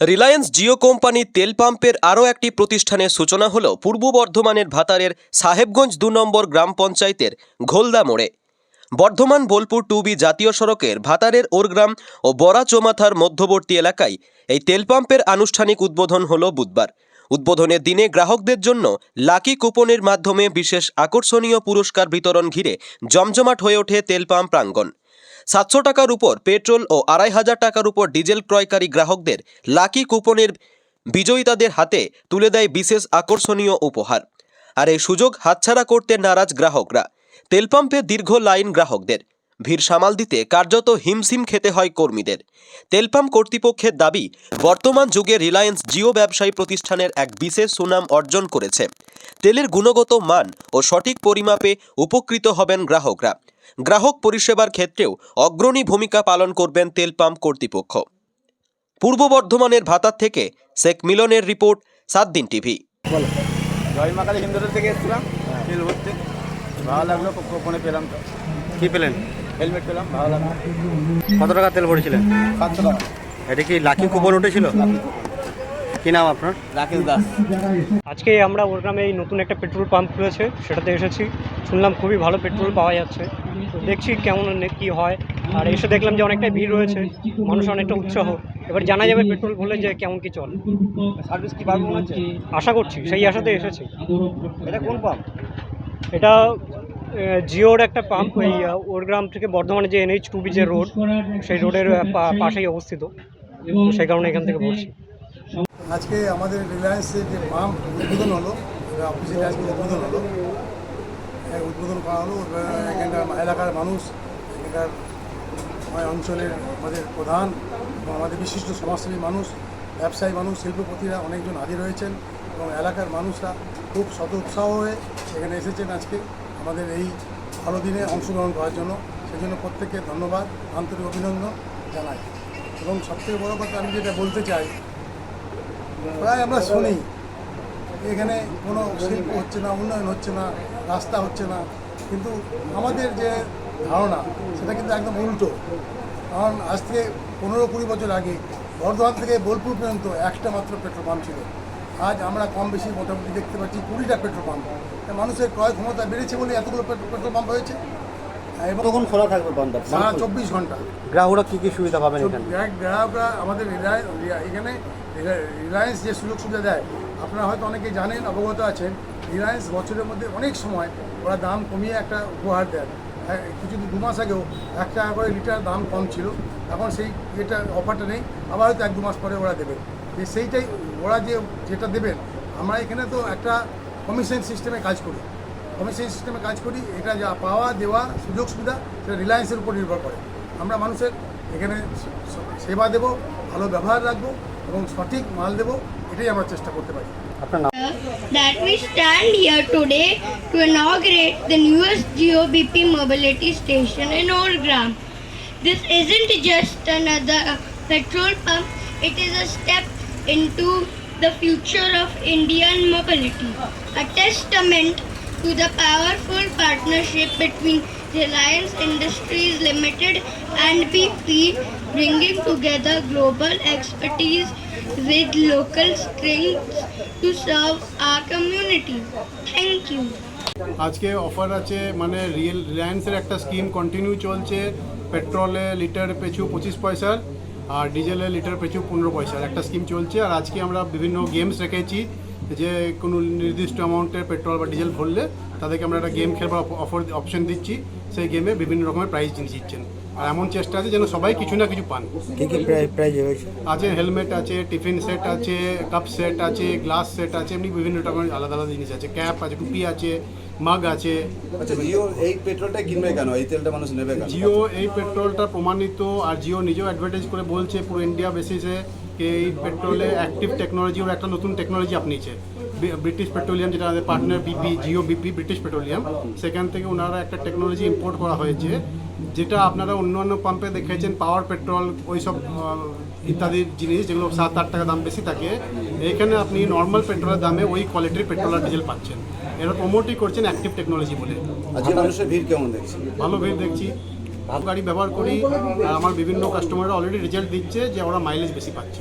রিলায়েন্স জিও কোম্পানির তেল পাম্পের আরও একটি প্রতিষ্ঠানের সূচনা হল পূর্ব বর্ধমানের ভাতারের সাহেবগঞ্জ দু নম্বর গ্রাম পঞ্চায়েতের ঘোলদা মোড়ে। বর্ধমান বোলপুর টু বি জাতীয় সড়কের ভাতারের ওরগ্রাম ও বরা চোমাথার মধ্যবর্তী এলাকায় এই তেল পাম্পের আনুষ্ঠানিক উদ্বোধন হল বুধবার। উদ্বোধনের দিনে গ্রাহকদের জন্য লাকি কুপনের মাধ্যমে বিশেষ আকর্ষণীয় পুরস্কার বিতরণ ঘিরে জমজমাট হয়ে ওঠে তেল পাম্প প্রাঙ্গণ। সাতশো টাকার উপর পেট্রোল ও আড়াই হাজার টাকার উপর ডিজেল ক্রয়কারী গ্রাহকদের লাকি কুপনের বিজয়ীতাদের হাতে তুলে দেয় বিশেষ আকর্ষণীয় উপহার। আর এই সুযোগ হাতছাড়া করতে নারাজ গ্রাহকরা। তেলপাম্পে দীর্ঘ লাইন গ্রাহকদের। ভিড় সামাল দিতে কার্যত হিমশিম খেতে হয় কর্মীদের। তেল পাম্প কর্তৃপক্ষের দাবি বর্তমান যুগে রিলায়েন্স জিও ব্যবসায়ী প্রতিষ্ঠানের এক বিশেষ সুনাম অর্জন করেছে। তেলের গুণগত মান ও সঠিক পরিমাপে উপকৃত হবেন গ্রাহকরা। গ্রাহক পরিষেবার ক্ষেত্রেও অগ্রণী ভূমিকা পালন করবেন তেল পাম্প কর্তৃপক্ষ। পূর্ব বর্ধমানের ভাতার থেকে শেখ মিলনের রিপোর্ট সাত দিন টিভি। জয় মা কালী হিন্দুদের থেকে এসেছিলাম। তেল ভরতে। ভালো লাগল পেলাম তো। কি পেলেন? হেলমেট পেলাম ভালো লাগল। কত টাকা তেল ভরেছিলেন সাতশো টাকা। এটা কি লাকি কুপন উঠেছিল? কি নাম আপনার? রাকেশ দাস। আজকে আমরা ওর গ্রামে এই নতুন একটা পেট্রোল পাম্প খুলেছে সেটাতে এসেছি। শুনলাম খুবই ভালো পেট্রোল পাওয়া যাচ্ছে। তো দেখছি কেমন কি হয়। আর এসে দেখলাম যে অনেকটাই ভিড় রয়েছে মানুষ অনেকটা উৎসাহ। এবার জানা যাবে পেট্রোল ভরলে যে কেমন কি চল। সার্ভিস কি হচ্ছে আশা করছি সেই আশাতে এসেছি। এটা কোন পাম্প? এটা জিওর একটা পাম্প আহ, ওর গ্রাম থেকে বর্ধমানে যে এনএইচ টু বি রোড সেই রোডের পাশেই অবস্থিত। সেই কারণে এখান থেকে ভরছি আজকে আমাদের রিলায়েন্সের যে পাম্প উদ্বোধন হলো এটা আজকে উদ্বোধন হলো। উদ্বোধন করা হলো এখানকার এলাকার মানুষ এখানকার অঞ্চলের আমাদের প্রধান আমাদের বিশিষ্ট সমাজসেবী মানুষ ব্যবসায়ী মানুষ শিল্পপতিরা অনেকজন হাজির হয়েছেন এবং এলাকার মানুষরা খুব শত উৎসাহ হয়ে এখানে এসেছেন আজকে। আমাদের এই ভালো দিনে অংশগ্রহণ করার জন্য সেই জন্য প্রত্যেককে ধন্যবাদ, আন্তরিক অভিনন্দন জানাই। এবং সবথেকে বড় কথা আমি যেটা বলতে চাই, প্রায় আমরা শুনি, এখানে কোনো শিল্প হচ্ছে না, উন্নয়ন হচ্ছে না, রাস্তা হচ্ছে না, কিন্তু আমাদের যে ধারণা, সেটা কিন্তু একদম উল্টো। কারণ আজ থেকে পনেরো কুড়ি বছর আগে বর্ধমান থেকে বোলপুর পর্যন্ত একটা মাত্র পেট্রোল পাম্প ছিল। আজ আমরা কম বেশি মোটামুটি দেখতে পাচ্ছি কুড়িটা পেট্রোল পাম্প। মানুষের ক্রয় ক্ষমতা বেড়েছে বলে এতগুলো পেট্রোল পাম্প হয়েছে? এবং কখন খোলা থাকবে পাম্পটা? সারা চব্বিশ ঘণ্টা। গ্রাহকরা কি কি সুবিধা পাবেন এখানে? গ্রাহকরা আমাদের রিলায়েন্স এখানে রিলায়েন্স যে সুযোগ সুবিধা দেয় আপনারা হয়তো অনেকেই জানেন অবগত আছেন রিলায়েন্স বছরের মধ্যে অনেক সময় ওরা দাম কমিয়ে একটা উপহার দেন হ্যাঁ, কিছু দু মাস আগেও এক টাকা করে লিটার দাম কম ছিল এখন সেই এটা অফারটা নেই আবার হয়তো এক দু মাস পরে ওরা দেবে। যে সেইটাই ওরা যে যেটা দেবেন আমরা এখানে তো একটা কমিশন সিস্টেমে কাজ করি। কমিশন সিস্টেমে কাজ করি এটা যা পাওয়া দেওয়া সুযোগ সুবিধা সেটা রিলায়েন্সের উপর নির্ভর করে। আমরা মানুষের এখানে সেবা দেব ভালো ব্যবহার রাখব এবং সঠিক মাল দেব এটাই আমরা চেষ্টা করতে পারি। আপনার নাম? That we stand here today to inaugurate the newest GeoBP mobility station in Orgram. This isn't just another petrol pump, it is a step into the future of Indian mobility, a testament to the powerful partnership between Reliance Industries Limited and BP, bringing together global expertise with local strengths to serve our community. Thank you. আজকে offer আছে মানে real রিলায়েন্সের একটা scheme continue চলছে পেট্রোলে litre পিছু পঁচিশ পয়সার আর ডিজেলে litre পিছু পনেরো পয়সার একটা স্কিম চলছে আর আজকে আমরা বিভিন্ন গেমস রেখেছি যে কোনো নির্দিষ্ট অ্যামাউন্টের পেট্রোল বা ডিজেল ভরলে তাদেরকে আমরা একটা গেম খেলবার অফার অপশন দিচ্ছি। সেই গেমে বিভিন্ন রকমের প্রাইজ জিনিস দিচ্ছেন। আর এমন চেষ্টা আছে যেন সবাই কিছু না কিছু পান। আছে হেলমেট আছে টিফিন সেট আছে কাপ সেট আছে গ্লাস সেট আছে এমনি বিভিন্ন রকমের আলাদা আলাদা জিনিস আছে। ক্যাপ আছে টুপি আছে মাগ আছে। আচ্ছা জিও এই পেট্রোলটা কিনবে কেন? এই তেলটা মানুষ নেবে কেন? জিও এই পেট্রোলটা প্রমাণিত আর জিও নিজেও অ্যাডভার্টাইজ করে বলছে পুরো ইন্ডিয়া বেসিসে এই পেট্রোলে অ্যাক্টিভ টেকনোলজি ওর একটা নতুন টেকনোলজি আপনিছে ব্রিটিশ পেট্রোলিয়াম যেটা আমাদের partner BP Jio BP British Petroleum সেখান থেকে ওনারা একটা টেকনোলজি ইম্পোর্ট করা হয়েছে যেটা আপনারা অন্য অন্য পাম্পে দেখেছেন পাওয়ার পেট্রোল ওইসব ইত্যাদি জিনিস যেগুলো সাত আট টাকা দাম বেশি থাকে। এখানে আপনি নর্মাল পেট্রোলের দামে ওই কোয়ালিটির পেট্রোল আর ডিজেল পাচ্ছেন। এরা প্রমোটই করছেন অ্যাক্টিভ টেকনোলজি বলে। আজকে মানুষের ভিড় কেমন দেখছি? ভালো ভিড় দেখছি। গাড়ি ব্যবহার করি আর আমার বিভিন্ন কাস্টমাররা অলরেডি রেজাল্ট দিচ্ছে যে ওরা মাইলেজ বেশি পাচ্ছে।